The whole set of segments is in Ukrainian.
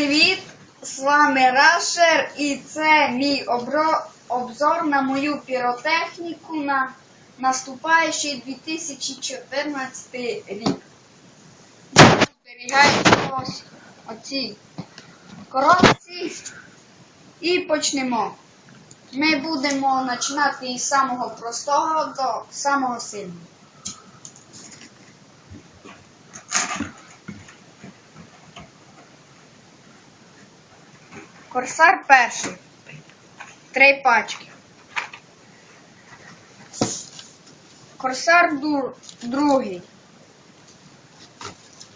привіт! З вами Рашер і це мій обро- обзор на мою піротехніку на наступаючий 2014 рік. Зберігаємо ось оці коробці і почнемо. Ми будемо починати із самого простого до самого сильного. Корсар перший. Три пачки. Корсар другий.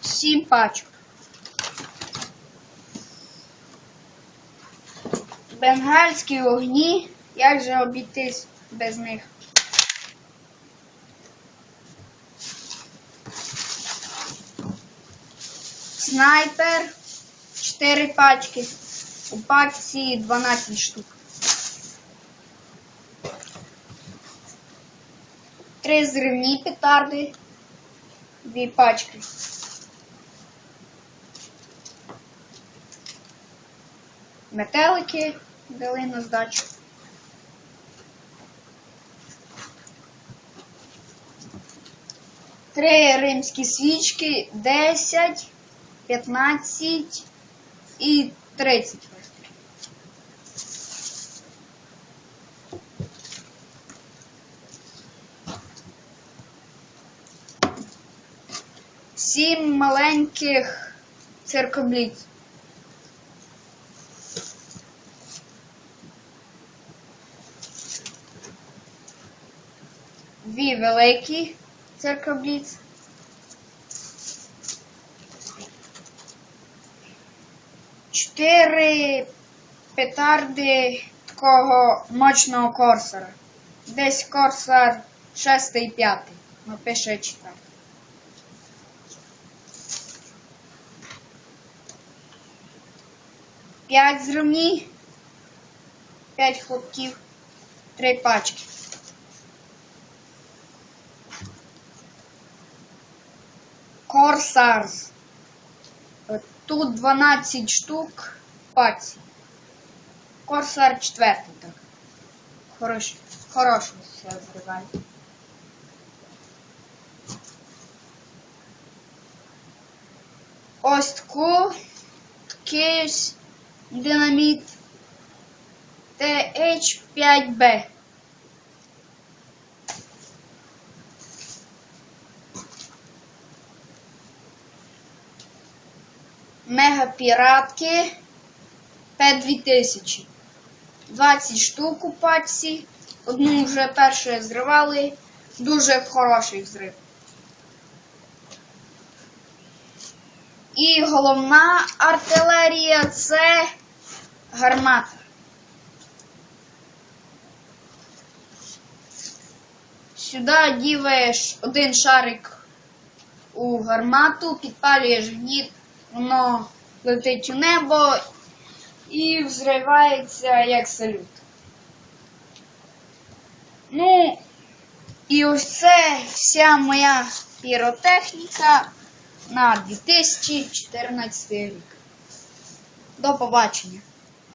Сім пачок. Бенгальські огні. Як же обійтись без них? Снайпер. Чотири пачки. У пачці 12 штук. Три зривні петарди. Дві пачки. Метелики дали на здачу. Три римські свічки, 10, 15 і 30. Сім маленьких циркобліць. Дві великі циркобліць. Чотири петарди такого мощного корсара. Десь корсар шестий п'ятий. Ну, пише четвертий. П'ять зривні, п'ять хлопків, три пачки. Корсарс. Тут 12 штук паці. Корсар четвертий так. Хороший. Хороший все зриває. Ось таку кейс динаміт TH5B. Мегапіратки П2000. 20 штук у пачці. Одну вже першу зривали. Дуже хороший взрив. І головна артилерія це гармата. Сюди діваєш один шарик у гармату, підпалюєш гніт, воно летить у небо і взривається як салют. Ну, і ось це вся моя піротехніка на 2014 рік. До побачення!